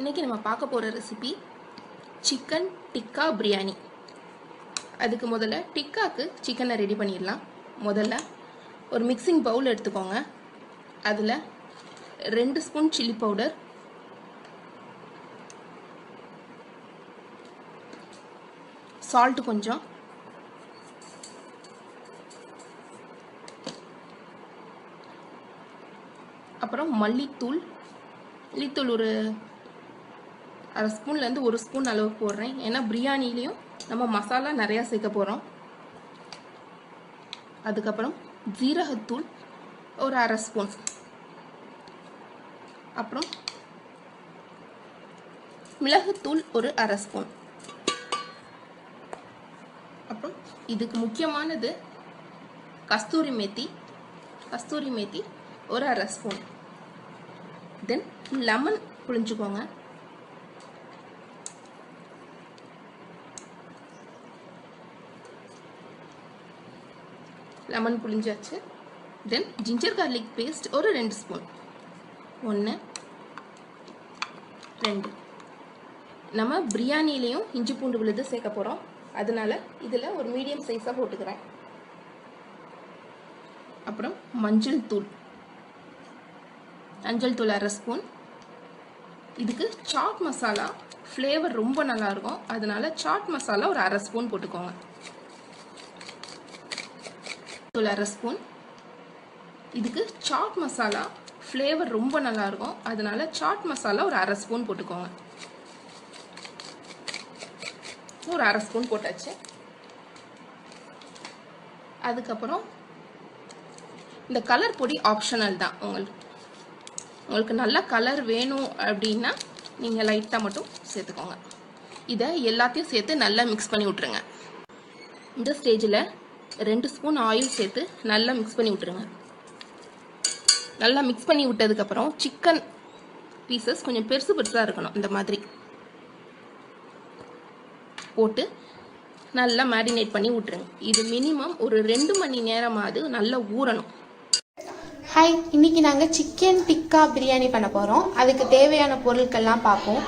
இன்றைக்கி நம்ம பார்க்க போகிற ரெசிபி சிக்கன் டிக்கா பிரியாணி அதுக்கு முதல்ல டிக்காக்கு சிக்கனை ரெடி பண்ணிடலாம். முதல்ல ஒரு மிக்சிங் பவுல் எடுத்துக்கோங்க. அதில் ரெண்டு ஸ்பூன் சில்லி பவுடர் சால்ட் கொஞ்சம். அப்புறம் மல்லித்தூள். மல்லித்தூள் ஒரு அரை ஸ்பூன்லேருந்து ஒரு ஸ்பூன் அளவு போடுறேன். ஏன்னா பிரியாணிலையும் நம்ம மசாலா நிறையா சேர்க்க போகிறோம் அதுக்கப்புறம் ஜீரகத்தூள் ஒரு அரை ஸ்பூன். அப்புறம் மிளகுத்தூள் ஒரு அரை ஸ்பூன். அப்புறம் இதுக்கு முக்கியமானது கஸ்தூரி மேத்தி. கஸ்தூரி மேத்தி ஒரு அரை ஸ்பூன். தென் லெமன் புழிஞ்சுக்கோங்க. லெமன் புழிஞ்சாச்சு. தென் ஜிஞ்சர் கார்லிக் பேஸ்ட் ஒரு ரெண்டு ஸ்பூன் ஒன்று ரெண்டு. நம்ம பிரியாணிலையும் இஞ்சி பூண்டு விழுது சேர்க்க போகிறோம் அதனால் இதில் ஒரு மீடியம் சைஸாக போட்டுக்கிறேன். அப்புறம் மஞ்சள் தூள். மஞ்சள் தூள் அரை ஸ்பூன் இதுக்கு சாட் மசாலா ஃப்ளேவர் ரொம்ப நல்லா இருக்கும். அதனால சாட் மசாலா ஒரு அரை ஸ்பூன் போட்டுக்கோங்க. தூள் அரை ஸ்பூன். இதுக்கு சாட் மசாலா ஃப்ளேவர் ரொம்ப நல்லா இருக்கும் அதனால சாட் மசாலா ஒரு அரை ஸ்பூன் போட்டுக்கோங்க. ஒரு அரை ஸ்பூன் போட்டாச்சு. அதுக்கப்புறம் இந்த கலர் பொடி ஆப்ஷனல் தான். உங்களுக்கு உங்களுக்கு நல்ல கலர் வேணும் அப்படின்னா நீங்கள் லைட்டாக மட்டும் சேர்த்துக்கோங்க. இதை எல்லாத்தையும் சேர்த்து நல்லா மிக்ஸ் பண்ணி விட்ருங்க இந்த ஸ்டேஜில் ரெண்டு ஸ்பூன் ஆயில் சேர்த்து நல்லா மிக்ஸ் பண்ணி விட்ருங்க நல்லா மிக்ஸ் பண்ணி விட்டதுக்கப்புறம் சிக்கன் பீசஸ் கொஞ்சம் பெருசு பெருசாக இருக்கணும் இந்த மாதிரி. போட்டு நல்லா மேரினேட் பண்ணி விட்ருங்க இது மினிமம் ஒரு ரெண்டு மணி நேரமாவது நல்லா ஊறணும். ஹாய் இன்னைக்கு நாங்கள் சிக்கன் டிக்கா பிரியாணி பண்ண போகிறோம் அதுக்கு தேவையான பொருட்கள்லாம் பார்ப்போம்.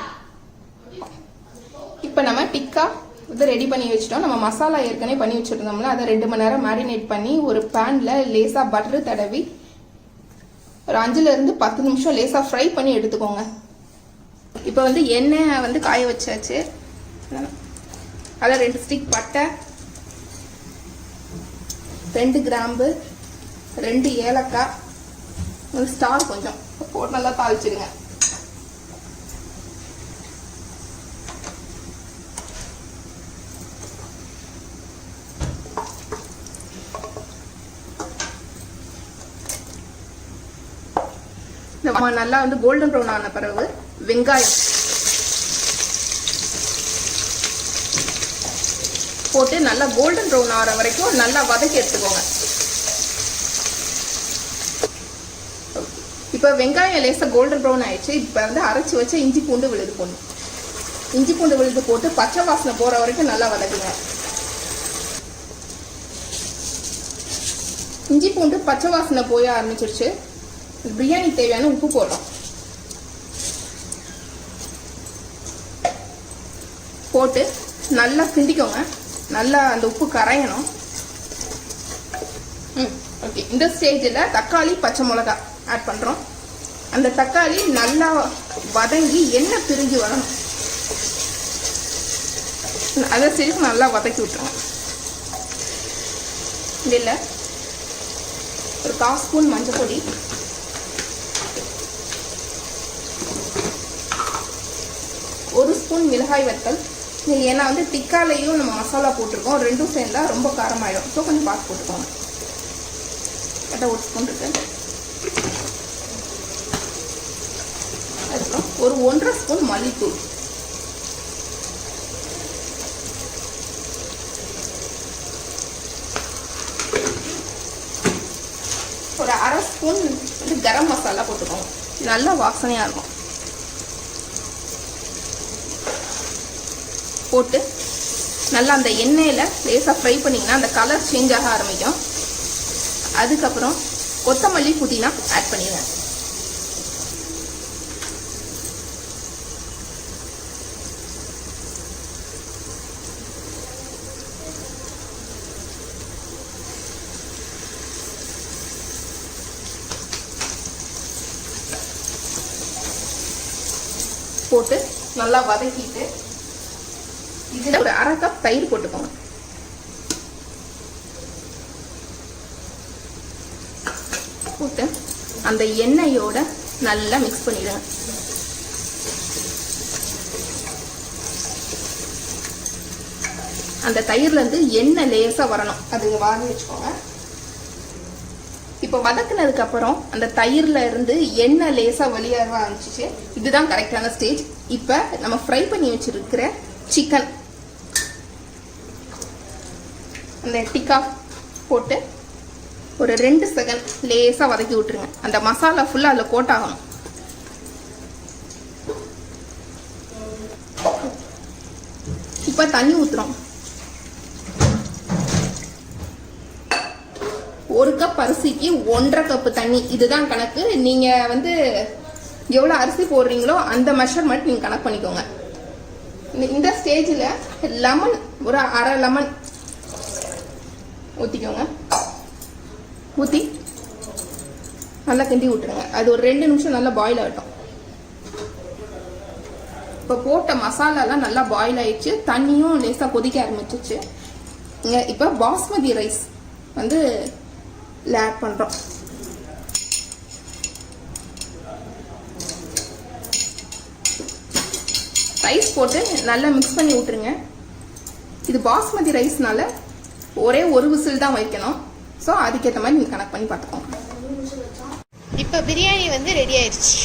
இப்போ நம்ம டிக்கா இது ரெடி பண்ணி வச்சிட்டோம். நம்ம மசாலா ஏற்கனவே பண்ணி வச்சுருந்தோம்ல அதை ரெண்டு மணி நேரம் மேரினேட் பண்ணி ஒரு பேனில் லேசாக பட்டர் தடவி ஒரு அஞ்சுலேருந்து பத்து நிமிஷம் லேசாக ஃப்ரை பண்ணி எடுத்துக்கோங்க. இப்போ வந்து எண்ணெய் வந்து காய வச்சாச்சு. அதில் ரெண்டு ஸ்டிக் பட்டை ரெண்டு கிராம்பு ரெண்டு ஏலக்காய் ஒரு ஸ்டார் கொஞ்சம். போட்டு நல்லா தாளிச்சிடுங்க. நம்ம நல்லா வந்து கோல்டன் ப்ரௌன் ஆன பிறகு வெங்காயம் போட்டு நல்லா கோல்டன் ப்ரௌன் ஆகிற வரைக்கும் நல்லா வதக்கி எடுத்துக்கோங்க. இப்போ வெங்காயம் லேசாக கோல்டன் ப்ரௌன் ஆயிடுச்சு. இப்போ வந்து அரைச்சி வச்ச இஞ்சி பூண்டு விழுது போடணும் இஞ்சி பூண்டு விழுது போட்டு பச்சை வாசனை போகிற வரைக்கும் நல்லா வதக்குங்க. இஞ்சி பூண்டு பச்சை வாசனை போய ஆரம்பிச்சிருச்சு. பிரியாணி தேவையான உப்பு போடுறோம் போட்டு நல்லா கிண்டிக்கோங்க நல்லா அந்த உப்பு கரையணும் ம் ஓகே இந்த ஸ்டேஜில் தக்காளி பச்சை மிளகா ஆட் பண்ணுறோம் அந்த தக்காளி நல்லா வதங்கி எண்ணெய் பிரிஞ்சு வரணும் அதை சேர்த்து நல்லா வதக்கி விட்டுருங்க இதில் ஒரு கால் ஸ்பூன் மஞ்சள் பொடி ஒரு ஸ்பூன் மிளகாய் வத்தல். ஏன்னா வந்து டிக்காலையும் நம்ம மசாலா போட்டிருக்கோம். ரெண்டும் சேர்ந்தா ரொம்ப காரமாயிடும். ஸோ கொஞ்சம் பார்த்து போட்டுக்கோங்க. கரெக்டாக ஒரு ஸ்பூன் இருக்கு. அதுக்கப்புறம் ஒரு ஒன்றரை ஸ்பூன் மல்லித்தூள். ஒரு அரை ஸ்பூன் வந்து கரம் மசாலா போட்டுக்கோங்க. நல்லா வாசனையாக இருக்கும். போட்டு நல்லா அந்த எண்ணெயில் லேசாக ஃப்ரை பண்ணிங்கன்னா அந்த கலர் சேஞ்ச் ஆக ஆரம்பிக்கும். அதுக்கப்புறம் கொத்தமல்லி புதினா ஆட் பண்ணிடுவேன் போட்டு நல்லா வதக்கிட்டு இதில் ஒரு அரை கப் தயிர் போட்டுக்கோங்க. போட்டு அந்த எண்ணெயோட நல்லா மிக்ஸ் பண்ணிடுங்க. அந்த தயிர்ல இருந்து எண்ணெய் லேசா வரணும். அது வாங்கி வச்சுக்கோங்க. இப்போ வதக்குனதுக்கு அப்புறம் அந்த தயிர்ல இருந்து எண்ணெய் லேசா வெளியேற ஆரம்பிச்சிச்சு இதுதான் கரெக்டான ஸ்டேஜ் இப்போ நம்ம ஃப்ரை பண்ணி வச்சிருக்கிற சிக்கன் அந்த டிக்கா போட்டு ஒரு ரெண்டு செகண்ட் லேசாக வதக்கி விட்டுருங்க. அந்த மசாலா ஃபுல்லாக அதில் கோட் ஆகணும் இப்போ தண்ணி ஊற்றுறோம் ஒரு கப் அரிசிக்கு ஒன்றரை கப்பு தண்ணி. இதுதான் கணக்கு. நீங்கள் வந்து எவ்வளோ அரிசி போடுறீங்களோ அந்த மெஷர்மெண்ட் நீங்கள் கணக்கு பண்ணிக்கோங்க. இந்த ஸ்டேஜில் லெமன் ஒரு அரை லெமன் ஊற்றிக்கோங்க ஊற்றி நல்லா கிண்டி விட்டுருங்க. அது ஒரு ரெண்டு நிமிஷம் நல்லா பாயில் ஆகட்டும். இப்போ போட்ட மசாலாலாம் நல்லா பாயில் ஆயிடுச்சு. தண்ணியும் லேசாக கொதிக்க ஆரம்பிச்சிச்சு இங்கே இப்போ பாஸ்மதி ரைஸ் வந்து இதில் ஆட் பண்ணுறோம் ரைஸ் போட்டு நல்லா மிக்ஸ் பண்ணி விட்டுருங்க. இது பாஸ்மதி ரைஸ்னால ஒரே ஒரு விசில் தான் வைக்கணும். ஸோ அதுக்கேற்ற மாதிரி நீங்கள் கனெக்ட் பண்ணி பார்த்துக்கோங்க. இப்போ பிரியாணி வந்து ரெடி ஆயிடுச்சு.